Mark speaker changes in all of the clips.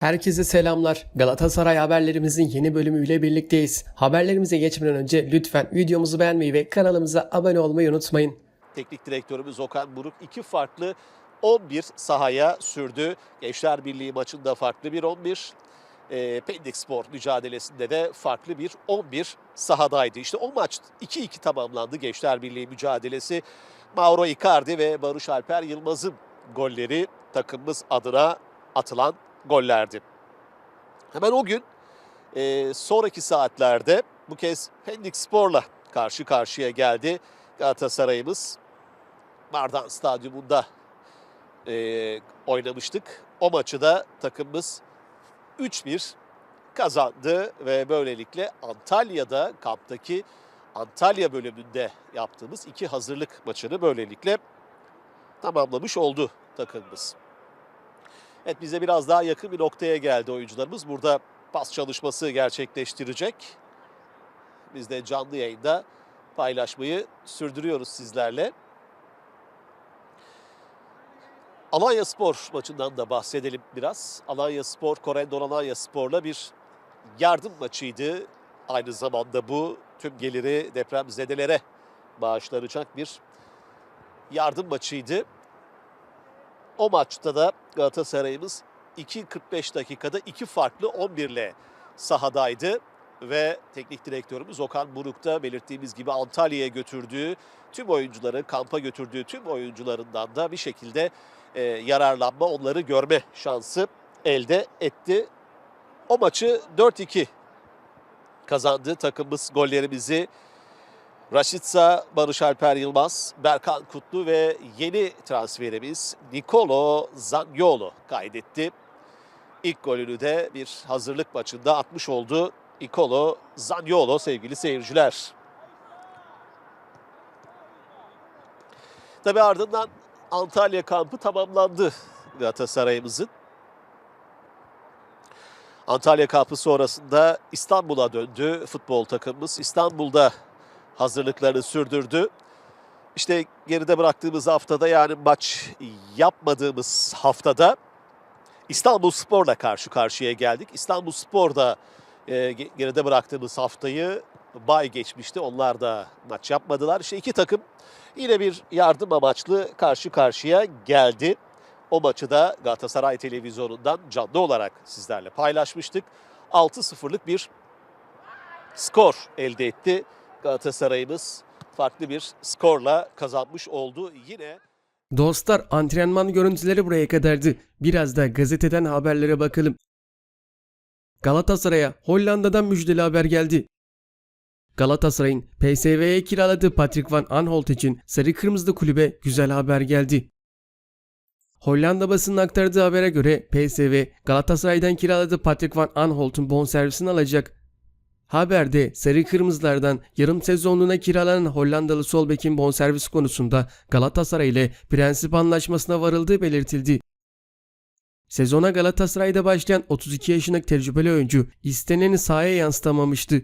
Speaker 1: Herkese selamlar. Galatasaray haberlerimizin yeni bölümüyle birlikteyiz. Haberlerimize geçmeden önce lütfen videomuzu beğenmeyi ve kanalımıza abone olmayı unutmayın.
Speaker 2: Teknik direktörümüz Okan Buruk iki farklı 11 sahaya sürdü. Gençler Birliği maçında farklı bir 11, e, Pendik Spor mücadelesinde de farklı bir 11 sahadaydı. İşte o maç 2-2 tamamlandı Gençler Birliği mücadelesi. Mauro Icardi ve Barış Alper Yılmaz'ın golleri takımımız adına atılan gollerdi. Hemen o gün e, sonraki saatlerde bu kez Pendik Spor'la karşı karşıya geldi. Galatasaray'ımız Mardan Stadyumunda e, oynamıştık. O maçı da takımımız 3-1 kazandı ve böylelikle Antalya'da kamptaki Antalya bölümünde yaptığımız iki hazırlık maçını böylelikle tamamlamış oldu takımımız. Evet bize biraz daha yakın bir noktaya geldi oyuncularımız. Burada pas çalışması gerçekleştirecek. Biz de canlı yayında paylaşmayı sürdürüyoruz sizlerle. Alanya Spor maçından da bahsedelim biraz. Alanya Spor, Korendon Alanya Spor'la bir yardım maçıydı. Aynı zamanda bu tüm geliri depremzedelere bağışlanacak bir yardım maçıydı. O maçta da Galatasaray'ımız 2.45 dakikada iki farklı 11 ile sahadaydı ve teknik direktörümüz Okan Buruk da belirttiğimiz gibi Antalya'ya götürdüğü tüm oyuncuları, kampa götürdüğü tüm oyuncularından da bir şekilde e, yararlanma, onları görme şansı elde etti. O maçı 4-2 kazandı takımımız gollerimizi Raşitsa, Barış Alper Yılmaz, Berkan Kutlu ve yeni transferimiz Nicolo Zaniolo kaydetti. İlk golünü de bir hazırlık maçında atmış oldu Nicolo Zaniolo sevgili seyirciler. Tabi ardından Antalya kampı tamamlandı Galatasaray'ımızın. Antalya kampı sonrasında İstanbul'a döndü futbol takımımız. İstanbul'da hazırlıklarını sürdürdü. İşte geride bıraktığımız haftada yani maç yapmadığımız haftada İstanbul Spor'la karşı karşıya geldik. İstanbul Spor'da e, geride bıraktığımız haftayı bay geçmişti. Onlar da maç yapmadılar. İşte iki takım yine bir yardım amaçlı karşı karşıya geldi. O maçı da Galatasaray televizyonundan canlı olarak sizlerle paylaşmıştık. 6-0'lık bir skor elde etti. Galatasaray'ımız farklı bir skorla kazanmış oldu. Yine
Speaker 1: Dostlar antrenman görüntüleri buraya kadardı. Biraz da gazeteden haberlere bakalım. Galatasaray'a Hollanda'dan müjdeli haber geldi. Galatasaray'ın PSV'ye kiraladığı Patrick Van Aanholt için Sarı Kırmızılı kulübe güzel haber geldi. Hollanda basının aktardığı habere göre PSV Galatasaray'dan kiraladığı Patrick Van Aanholt'un bonservisini alacak. Haberde Sarı Kırmızılardan yarım sezonluğuna kiralanan Hollandalı sol bekin bonservis konusunda Galatasaray ile prensip anlaşmasına varıldığı belirtildi. Sezona Galatasaray'da başlayan 32 yaşındaki tecrübeli oyuncu isteneni sahaya yansıtamamıştı.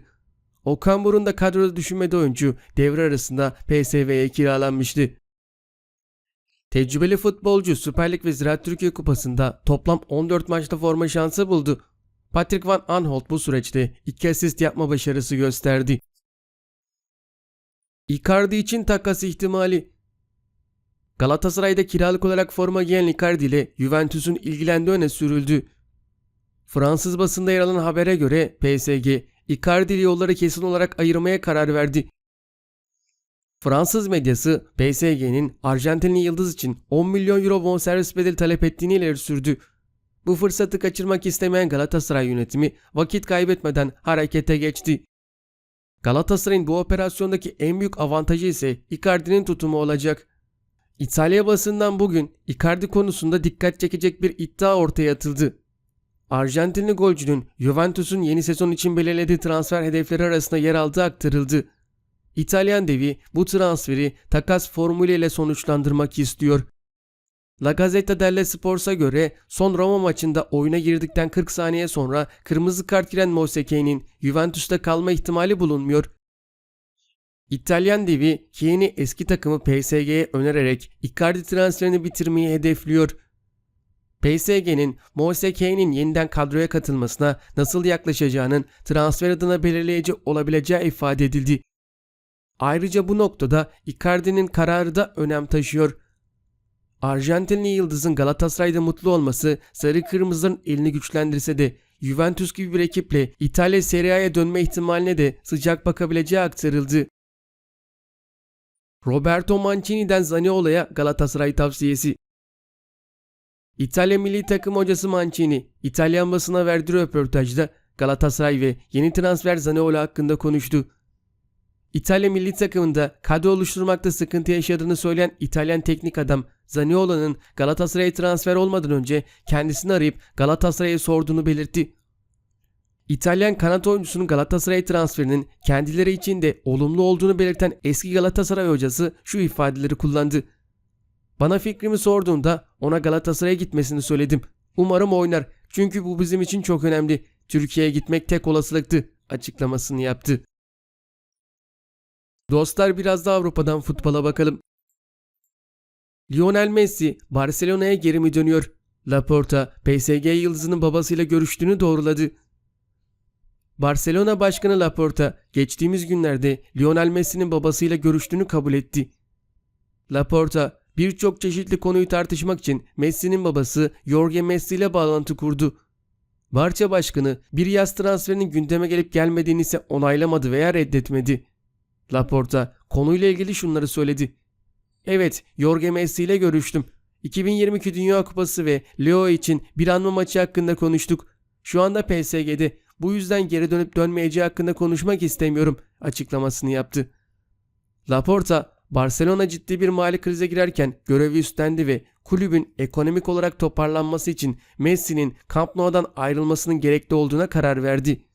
Speaker 1: Okan Burun da kadroda düşünmedi oyuncu devre arasında PSV'ye kiralanmıştı. Tecrübeli futbolcu Süper Lig ve Ziraat Türkiye Kupası'nda toplam 14 maçta forma şansı buldu. Patrick Van Aanholt bu süreçte iki asist yapma başarısı gösterdi. Icardi için takas ihtimali Galatasaray'da kiralık olarak forma giyen Icardi ile Juventus'un ilgilendiği öne sürüldü. Fransız basında yer alan habere göre PSG, Icardi ile yolları kesin olarak ayırmaya karar verdi. Fransız medyası PSG'nin Arjantinli yıldız için 10 milyon euro bonservis bedeli talep ettiğini ileri sürdü. Bu fırsatı kaçırmak istemeyen Galatasaray yönetimi vakit kaybetmeden harekete geçti. Galatasaray'ın bu operasyondaki en büyük avantajı ise Icardi'nin tutumu olacak. İtalya basından bugün Icardi konusunda dikkat çekecek bir iddia ortaya atıldı. Arjantinli golcünün Juventus'un yeni sezon için belirlediği transfer hedefleri arasında yer aldığı aktarıldı. İtalyan devi bu transferi takas formülüyle sonuçlandırmak istiyor. La Gazzetta dello Sport'a göre son Roma maçında oyuna girdikten 40 saniye sonra kırmızı kart giren Moseke'nin Juventus'ta kalma ihtimali bulunmuyor. İtalyan devi Kien'i eski takımı PSG'ye önererek Icardi transferini bitirmeyi hedefliyor. PSG'nin Moise Kean'in yeniden kadroya katılmasına nasıl yaklaşacağının transfer adına belirleyici olabileceği ifade edildi. Ayrıca bu noktada Icardi'nin kararı da önem taşıyor. Arjantinli yıldızın Galatasaray'da mutlu olması sarı kırmızıların elini güçlendirse de Juventus gibi bir ekiple İtalya Serie A'ya dönme ihtimaline de sıcak bakabileceği aktarıldı. Roberto Mancini'den Zaniolo'ya Galatasaray tavsiyesi. İtalya milli takım hocası Mancini, İtalyan basına verdiği röportajda Galatasaray ve yeni transfer Zaniolo hakkında konuştu. İtalya milli takımında kadro oluşturmakta sıkıntı yaşadığını söyleyen İtalyan teknik adam Zaniolo'nun Galatasaray'a transfer olmadan önce kendisini arayıp Galatasaray'a sorduğunu belirtti. İtalyan kanat oyuncusunun Galatasaray transferinin kendileri için de olumlu olduğunu belirten eski Galatasaray hocası şu ifadeleri kullandı. Bana fikrimi sorduğunda ona Galatasaray'a gitmesini söyledim. Umarım oynar çünkü bu bizim için çok önemli. Türkiye'ye gitmek tek olasılıktı açıklamasını yaptı. Dostlar biraz da Avrupa'dan futbola bakalım. Lionel Messi Barcelona'ya geri mi dönüyor? Laporta PSG yıldızının babasıyla görüştüğünü doğruladı. Barcelona Başkanı Laporta geçtiğimiz günlerde Lionel Messi'nin babasıyla görüştüğünü kabul etti. Laporta birçok çeşitli konuyu tartışmak için Messi'nin babası Jorge Messi ile bağlantı kurdu. Barça Başkanı bir yaz transferinin gündeme gelip gelmediğini ise onaylamadı veya reddetmedi. Laporta konuyla ilgili şunları söyledi. Evet, Jorge Messi ile görüştüm. 2022 Dünya Kupası ve Leo için bir anma maçı hakkında konuştuk. Şu anda PSG'de bu yüzden geri dönüp dönmeyeceği hakkında konuşmak istemiyorum açıklamasını yaptı. Laporta, Barcelona ciddi bir mali krize girerken görevi üstlendi ve kulübün ekonomik olarak toparlanması için Messi'nin Camp Nou'dan ayrılmasının gerekli olduğuna karar verdi.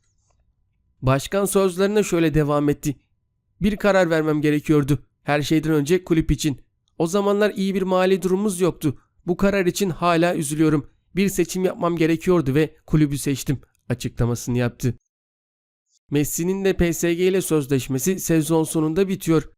Speaker 1: Başkan sözlerine şöyle devam etti. Bir karar vermem gerekiyordu. Her şeyden önce kulüp için. O zamanlar iyi bir mali durumumuz yoktu. Bu karar için hala üzülüyorum. Bir seçim yapmam gerekiyordu ve kulübü seçtim açıklamasını yaptı. Messi'nin de PSG ile sözleşmesi sezon sonunda bitiyor.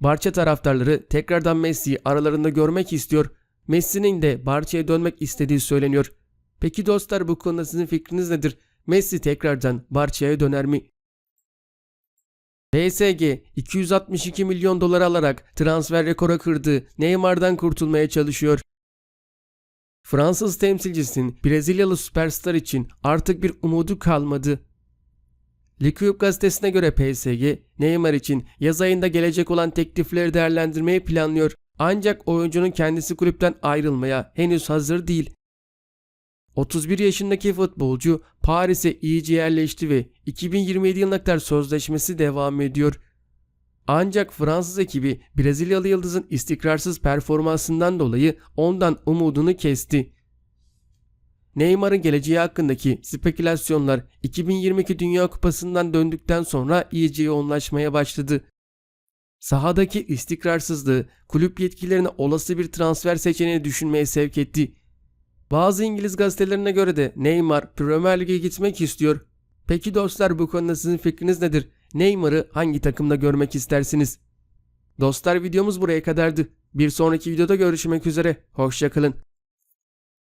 Speaker 1: Barça taraftarları tekrardan Messi'yi aralarında görmek istiyor. Messi'nin de Barça'ya dönmek istediği söyleniyor. Peki dostlar bu konuda sizin fikriniz nedir? Messi tekrardan Barça'ya döner mi? PSG 262 milyon dolar alarak transfer rekoru kırdı. Neymar'dan kurtulmaya çalışıyor. Fransız temsilcisinin Brezilyalı süperstar için artık bir umudu kalmadı. L'Equipe gazetesine göre PSG, Neymar için yaz ayında gelecek olan teklifleri değerlendirmeyi planlıyor. Ancak oyuncunun kendisi kulüpten ayrılmaya henüz hazır değil. 31 yaşındaki futbolcu Paris'e iyice yerleşti ve 2027 yılına kadar sözleşmesi devam ediyor. Ancak Fransız ekibi Brezilyalı yıldızın istikrarsız performansından dolayı ondan umudunu kesti. Neymar'ın geleceği hakkındaki spekülasyonlar 2022 Dünya Kupası'ndan döndükten sonra iyice yoğunlaşmaya başladı. Sahadaki istikrarsızlığı kulüp yetkililerini olası bir transfer seçeneği düşünmeye sevk etti. Bazı İngiliz gazetelerine göre de Neymar Premier Lig'e gitmek istiyor. Peki dostlar bu konuda sizin fikriniz nedir? Neymar'ı hangi takımda görmek istersiniz? Dostlar videomuz buraya kadardı. Bir sonraki videoda görüşmek üzere. Hoşçakalın.